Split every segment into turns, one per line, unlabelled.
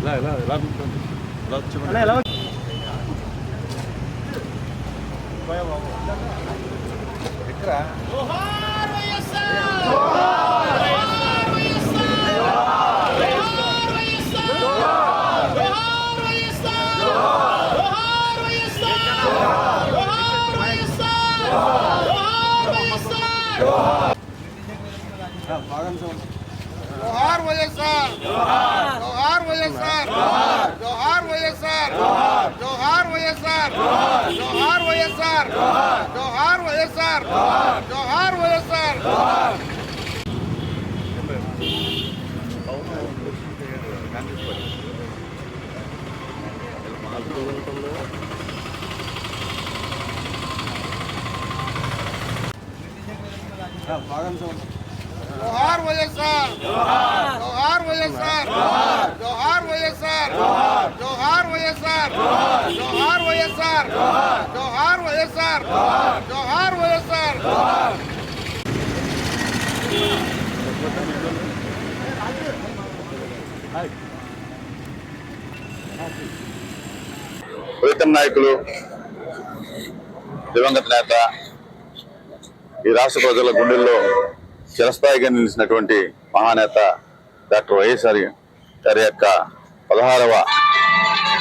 ఇలా ఇలా ఇలా ఇలా వచ్చి ఇలా ఇక్కడ జోహార్ వైఎస్ఆర్ జోహార్ వైఎస్ఆర్ జోహార్ వైఎస్ఆర్ జోహార్ వైఎస్ఆర్ జోహార్ వైఎస్ఆర్ జోహార్ వైఎస్ఆర్ జోహార్ వైఎస్ఆర్ జోహార్ వైఎస్ఆర్. జోహార్. వైఎస్ఆర్. జోహార్. వైఎస్ఆర్. జోహార్. వైఎస్ఆర్. జోహార్. వైఎస్ఆర్. జోహార్. వైఎస్ఆర్. జోహార్. వైఎస్ఆర్.
ప్రీతం నాయకులు దివంగత నేత ఈ రాష్ట్ర ప్రజల గుండెల్లో చిరస్థాయిగా నిలిచినటువంటి మహానేత డాక్టర్ వైఎస్ఆర్ గారి యొక్క పదహారవ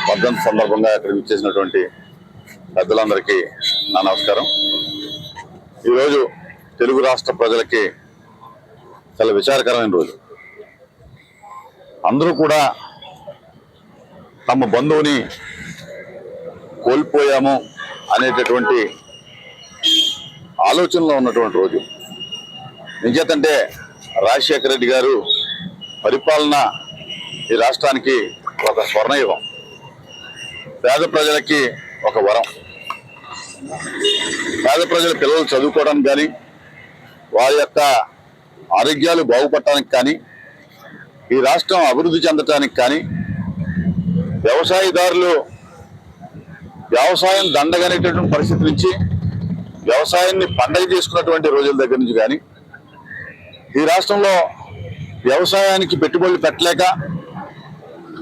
వర్ధంతి సందర్భంగా ఇక్కడ విచ్చేసినటువంటి పెద్దలందరికీ నా నమస్కారం. ఈరోజు తెలుగు రాష్ట్ర ప్రజలకి చాలా విచారకరమైన రోజు. అందరూ కూడా తమ బంధువుని కోల్పోయాము అనేటటువంటి ఆలోచనలో ఉన్నటువంటి రోజు. నిజేతంటే రాజశేఖర రెడ్డి గారు పరిపాలన ఈ రాష్ట్రానికి ఒక స్వర్ణయుగం. పేద ప్రజలకి ఒక వరం. పేద ప్రజల పిల్లలు చదువుకోవడానికి కానీ వారి యొక్క ఆరోగ్యాలు బాగుపడటానికి కానీ ఈ రాష్ట్రం అభివృద్ధి చెందటానికి కానీ వ్యవసాయదారులు వ్యవసాయం దండగనేటటువంటి పరిస్థితి నుంచి వ్యవసాయాన్ని పండగ చేసుకున్నటువంటి రోజుల దగ్గర నుంచి కానీ ఈ రాష్ట్రంలో వ్యవసాయానికి పెట్టుబడులు పెట్టలేక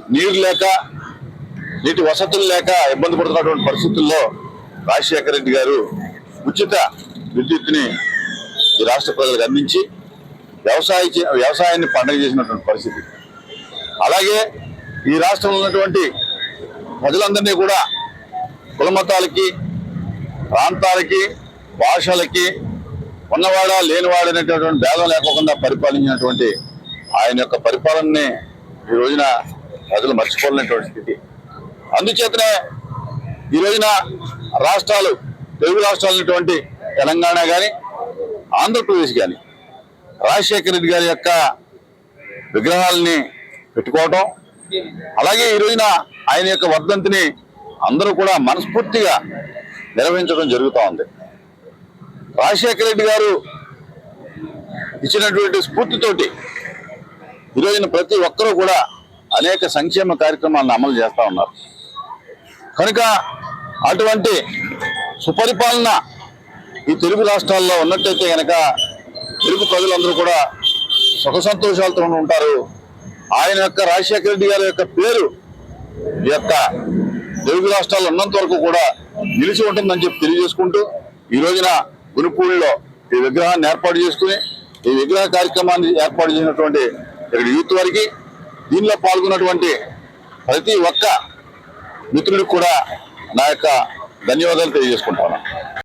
నీరు లేక నీటి వసతులు లేక ఇబ్బంది పడుతున్నటువంటి పరిస్థితుల్లో రాజశేఖర రెడ్డి గారు ఉచిత విద్యుత్ని ఈ రాష్ట్ర ప్రజలకు అందించి వ్యవసాయ చే- వ్యవసాయాన్ని పండగ చేసినటువంటి పరిస్థితి. అలాగే ఈ రాష్ట్రంలో ఉన్నటువంటి ప్రజలందరినీ కూడా కులమతాలకి ప్రాంతాలకి భాషలకి ఉన్నవాడా లేనివాడు అనేటటువంటి భేదం లేకోకుండా పరిపాలించినటువంటి ఆయన యొక్క పరిపాలనని ఈ రోజున ప్రజలు మర్చిపోలేనటువంటి స్థితి. అందుచేతనే ఈ రోజున రాష్ట్రాలు తెలుగు రాష్ట్రాలైనటువంటి తెలంగాణ కానీ ఆంధ్రప్రదేశ్ కానీ రాజశేఖర రెడ్డి గారి యొక్క విగ్రహాలని పెట్టుకోవటం అలాగే ఈ రోజున ఆయన యొక్క వర్ధంతిని అందరూ కూడా మనస్ఫూర్తిగా నిర్వహించడం జరుగుతూ ఉంది. రాజశేఖర రెడ్డి గారు ఇచ్చినటువంటి స్ఫూర్తితోటి ఈ రోజున ప్రతి ఒక్కరూ కూడా అనేక సంక్షేమ కార్యక్రమాలను అమలు చేస్తూ ఉన్నారు. కనుక అటువంటి సుపరిపాలన ఈ తెలుగు రాష్ట్రాల్లో ఉన్నట్టయితే కనుక తెలుగు ప్రజలందరూ కూడా సుఖ సంతోషాలతో ఉంటారు. ఆయన యొక్క రాజశేఖర రెడ్డి గారి యొక్క పేరు ఈ యొక్క తెలుగు రాష్ట్రాల్లో ఉన్నంత వరకు కూడా నిలిచి ఉంటుందని చెప్పి తెలియజేసుకుంటూ ఈ రోజున గురుపూడిలో ఈ విగ్రహాన్ని ఏర్పాటు చేసుకుని ఈ విగ్రహ కార్యక్రమాన్ని ఏర్పాటు చేసినటువంటి ఇక్కడ యూత్ వారికి దీనిలో పాల్గొన్నటువంటి ప్రతి ఒక్క మిత్రుడికి కూడా నా యొక్క ధన్యవాదాలు తెలియజేసుకుంటాను